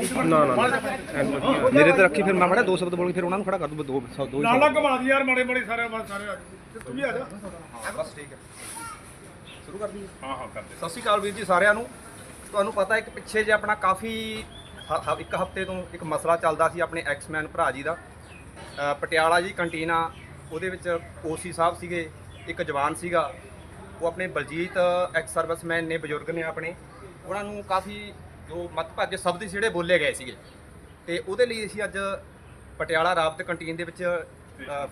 ਨਾ ਨਾ। ਮੇਰੇ ਤੇ ਰੱਖੀ ਫਿਰ ਮੈਂ ਮੜਾ ਦੋ ਸ਼ਬਦ ਬੋਲ ਕੇ ਫਿਰ ਉਹਨਾਂ ਨੂੰ ਖੜਾ ਕਰ ਦੂੰ ਦੋ ਦੋ ਸ਼ਬਦ। ਘੁਮਾ ਦੀ ਯਾਰ ਮਾੜੇ ਮਾੜੇ ਸਾਰੇ ਬਸ ਸਾਰੇ ਆ ਜਾਓ। ਤੂੰ ਵੀ ਆ ਜਾ। ਬਸ ਠੀਕ ਹੈ। ਸ਼ੁਰੂ ਕਰ ਦਈਏ। ਹਾਂ ਹਾਂ ਕਰਦੇ ਸਤਿ ਸ਼੍ਰੀ ਅਕਾਲ ਵੀਰ ਜੀ ਸਾਰਿਆਂ ਨੂੰ। ਤੁਹਾਨੂੰ ਪਤਾ ਇੱਕ ਪਿੱਛੇ ਜੇ ਆਪਣਾ ਕਾਫੀ ਹ- ਹ- ਇੱਕ ਹਫ਼ਤੇ ਤੋਂ ਇੱਕ ਮਸਲਾ ਚੱਲਦਾ ਸੀ ਆਪਣੇ ਐਕਸਮੈਨ ਭਰਾ ਜੀ ਦਾ। ਅ, ਪਟਿਆਲਾ ਜੀ ਕੰਟੀਨ ਆ ਉਹਦੇ ਵਿੱਚ ਓਸੀ ਸਾਹਿਬ ਸੀਗੇ ਇੱਕ ਜਵਾਨ ਸੀਗਾ। ਉਹ ਆਪਣੇ ਬਲਜੀਤ ਐਕਸ ਸਰਵਿਸਮੈਨ ਨੇ ਬਜ਼ੁਰਗ ਨੇ ਆਪਣੇ। ਉਹਨਾਂ ਨੂੰ ਕਾਫੀ ਜੋ ਮਤਭਾਜ ਸ਼ਬਦ ਸੀ ਜਿਹੜੇ ਬੋਲੇ ਗਏ ਸੀਗੇ। ਤੇ ਉਹਦੇ ਲਈ ਅਸੀਂ ਅੱਜ ਪਟਿਆਲਾ ਰਾਬਤ ਕੰਟੀਨ ਦੇ ਵਿੱਚ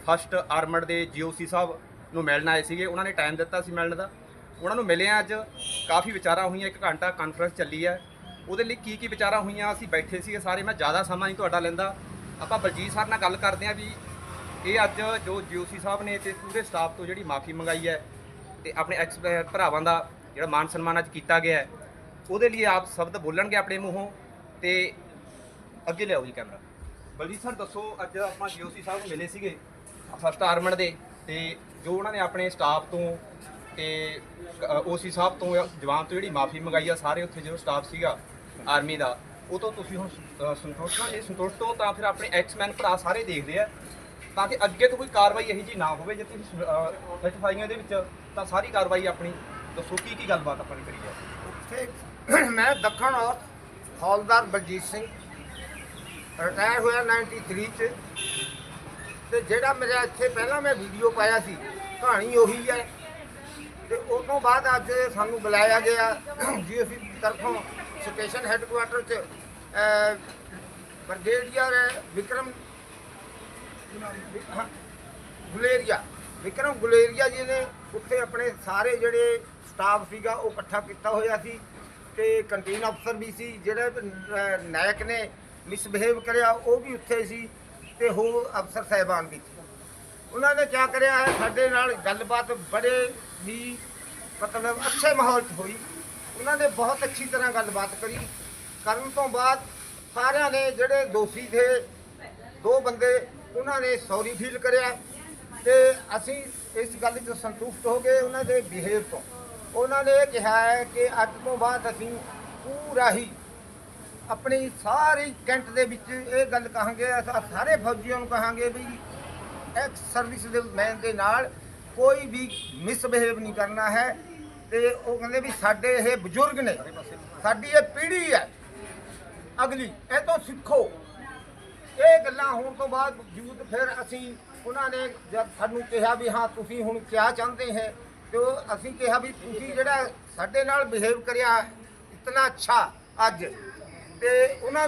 ਫਸਟ ਆਰਮਡ ਦੇ ਜੀਓਸੀ ਸਾਹਿਬ ਨੂੰ ਮਿਲਣ ਆਏ ਸੀਗੇ। ਉਹਨਾਂ ਨੇ ਟਾਈਮ ਦਿੱਤਾ ਸੀ ਮਿਲਣ ਦਾ। ਉਹਨਾਂ ਨੂੰ ਮਿਲੇ ਅੱਜ। ਕਾਫੀ ਵਿਚਾਰਾਂ ਹੋਈਆਂ, ਇੱਕ ਘੰਟਾ ਕਾਨਫਰੰਸ ਚੱਲੀ ਹੈ। ਉਹਦੇ ਲਈ ਕੀ ਕੀ ਵਿਚਾਰਾਂ ਹੋਈਆਂ? ਅਸੀਂ ਬੈਠੇ ਸੀਗੇ ਸਾਰੇ। ਮੈਂ ਜ਼ਿਆਦਾ ਸਮਾਂ ਨਹੀਂ ਤੁਹਾਡਾ ਲੈਂਦਾ। ਆਪਾਂ ਬਲਜੀਤ ਸਰ ਨਾਲ ਗੱਲ ਕਰਦੇ ਹਾਂ ਵੀ ਇਹ ਅੱਜ ਜੋ ਜੀਓਸੀ ਸਾਹਿਬ ਨੇ ਤੇ ਪੂਰੇ ਸਟਾਫ ਤੋਂ ਜਿਹੜੀ ਮਾਫੀ ਮੰਗਾਈ ਹੈ, ਤੇ ਆਪਣੇ ਐਕਸ ਭਰਾਵਾਂ ਦਾ ਜਿਹੜਾ ਮਾਨ ਸਨਮਾਨ ਅੱਜ ਕੀਤਾ ਗਿਆ ਹੈ ਉਹਦੇ ਲਈ ਆਪ ਸ਼ਬਦ ਬੋਲਣਗੇ ਆਪਣੇ ਮੂੰਹੋਂ ਤੇ ਅੱਗੇ ਲਿਆਓ ਜੀ ਕੈਮਰਾ। ਬਲਜੀਤ ਸਰ ਦੱਸੋ ਅੱਜ ਆਪਾਂ ਜੀਓਸੀ ਸਾਹਿਬ ਨੂੰ ਮਿਲੇ ਸੀਗੇ ਫਸਟ ਆਰਮਡ ਦੇ ਤੇ ਜੋ ਉਹਨਾਂ ਨੇ ਆਪਣੇ ਸਟਾਫ ਤੋਂ ਤੇ ਓਸੀ ਸਾਹਿਬ ਤੋਂ ਜਵਾਨ ਤੋਂ ਜਿਹੜੀ ਮਾਫੀ ਮੰਗਾਈ ਆ ਸਾਰੇ ਉੱਥੇ ਜੋ ਸਟਾਫ ਸੀਗਾ ਆਰਮੀ ਦਾ ਉਹ ਤੋਂ ਤੁਸੀਂ ਹੁਣ ਅ, ਸੰਤੁਸ਼ਟ ਹੋ? ਜੇ ਸੰਤੁਸ਼ਟ ਹੋ ਤਾਂ ਫਿਰ ਆਪਣੇ ਐਕਸਮੈਨ ਭਰਾ ਸਾਰੇ ਦੇਖਦੇ ਆ ਤਾਂ ਕਿ ਅੱਗੇ ਤੋਂ ਕੋਈ ਕਾਰਵਾਈ ਇਹੋ ਜੀ ਨਾ ਹੋਵੇ ਜੇ ਤੁਸੀਂ ਸੈਟੀਫਾਈਆਂ ਦੇ ਵਿੱਚ ਤਾਂ ਸਾਰੀ ਕਾਰਵਾਈ ਆਪਣੀ ਦੱਸੋ ਕੀ ਕੀ ਗੱਲਬਾਤ ਆਪਾਂ ਨੇ ਕਰੀ ਹੈ? ਤੇ ਮੈਂ ਦੱਖਣ ਔਰ ਹੌਲਦਾਰ ਬਲਜੀਤ ਸਿੰਘ ਰਿਟਾਇਰ ਹੋਇਆ 93 ਚ। ਤੇ ਜਿਹੜਾ ਮੇਰਾ ਇੱਥੇ ਪਹਿਲਾਂ ਮੈਂ ਵੀਡੀਓ ਪਾਇਆ ਸੀ ਕਹਾਣੀ ਉਹੀ ਹੈ। ਤੇ ਉਸ ਤੋਂ ਬਾਅਦ ਅੱਜ ਸਾਨੂੰ ਬੁਲਾਇਆ ਗਿਆ ਜੀਓਸੀ ਤਰਫੋਂ ਸਟੇਸ਼ਨ ਹੈੱਡਕੁਆਟਰ ਚ ਅਹ, ਬ੍ਰਿਗੇਡੀਅਰ ਵਿਕਰਮ ਹਾਂ, ਗੁਲੇਰੀਆ। ਵਿਕਰਮ ਗੁਲੇਰੀਆ ਜੀ ਨੇ ਉੱਥੇ ਆਪਣੇ ਸਾਰੇ ਜਿਹੜੇ ਸਟਾਫ ਸੀਗਾ ਉਹ ਇਕੱਠਾ ਕੀਤਾ ਹੋਇਆ ਸੀ ਤੇ ਕੰਟੀਨ ਅਫਸਰ ਵੀ ਸੀ ਜਿਹੜੇ ਅਹ, ਨਾਇਕ ਨੇ ਮਿਸਬਿਹੇਵ ਕਰਿਆ ਉਹ ਵੀ ਉੱਥੇ ਸੀ ਤੇ ਹੋਰ ਅਫਸਰ ਸਾਹਿਬਾਨ ਵੀ ਸੀ। ਉਹਨਾਂ ਨੇ ਕਿਆ ਕਰਿਆ ਹੈ ਸਾਡੇ ਨਾਲ ਗੱਲਬਾਤ ਬੜੇ ਹੀ ਮਤਲਬ ਅੱਛੇ ਮਾਹੌਲ 'ਚ ਹੋਈ। ਉਹਨਾਂ ਨੇ ਬਹੁਤ ਅੱਛੀ ਤਰ੍ਹਾਂ ਗੱਲਬਾਤ ਕਰੀ। ਕਰਨ ਤੋਂ ਬਾਅਦ ਸਾਰਿਆਂ ਨੇ ਜਿਹੜੇ ਦੋਸ਼ੀ ਥੇ ਦੋ ਬੰਦੇ ਉਹਨਾਂ ਨੇ ਸੌਰੀ ਫੀਲ ਕਰਿਆ ਤੇ ਅਸੀਂ ਇਸ ਗੱਲ 'ਚ ਸੰਤੁਸ਼ਟ ਹੋ ਗਏ ਉਹਨਾਂ ਦੇ ਬਿਹੇਵ ਤੋਂ। ਉਹਨਾਂ ਨੇ ਇਹ ਕਿਹਾ ਹੈ ਕਿ ਅੱਜ ਤੋਂ ਬਾਅਦ ਅਸੀਂ ਪੂਰਾ ਹੀ ਆਪਣੀ ਸਾਰੀ ਕੈਂਟ ਦੇ ਵਿੱਚ ਇਹ ਗੱਲ ਕਹਾਂਗੇ, ਅਸੀਂ ਸਾਰੇ ਫੌਜੀਆਂ ਨੂੰ ਕਹਾਂਗੇ ਵੀ ਐਕਸ ਸਰਵਿਸ ਦੇ ਮੈਨ ਦੇ ਨਾਲ ਕੋਈ ਵੀ ਮਿਸਬਿਹੇਵ ਨਹੀਂ ਕਰਨਾ ਹੈ ਤੇ ਉਹ ਕਹਿੰਦੇ ਵੀ ਸਾਡੇ ਇਹ ਬਜ਼ੁਰਗ ਨੇ, ਸਾਡੀ ਇਹ ਪੀੜ੍ਹੀ ਹੈ। ਅਗਲੀ, ਇਹ ਤੋਂ ਸਿੱਖੋ। ਇਹ ਗੱਲਾਂ ਹੋਣ ਤੋਂ ਬਾਅਦ ਯੂਥ ਫਿਰ ਅਸੀਂ ਉਹਨਾਂ ਨੇ ਜਦ ਸਾਨੂੰ ਕਿਹਾ ਵੀ ਹਾਂ, ਤੁਸੀਂ ਹੁਣ ਕਿਆ ਚਾਹੁੰਦੇ ਹੈ ਤੇ ਉਹ ਅਸੀਂ ਕਿਹਾ ਵੀ ਤੁਸੀਂ ਜਿਹੜਾ ਸਾਡੇ ਨਾਲ ਬਿਹੇਵ ਕਰਿਆ, ਇਤਨਾ ਅੱਛਾ ਅੱਜ। ਤੇ ਉਹਨਾਂ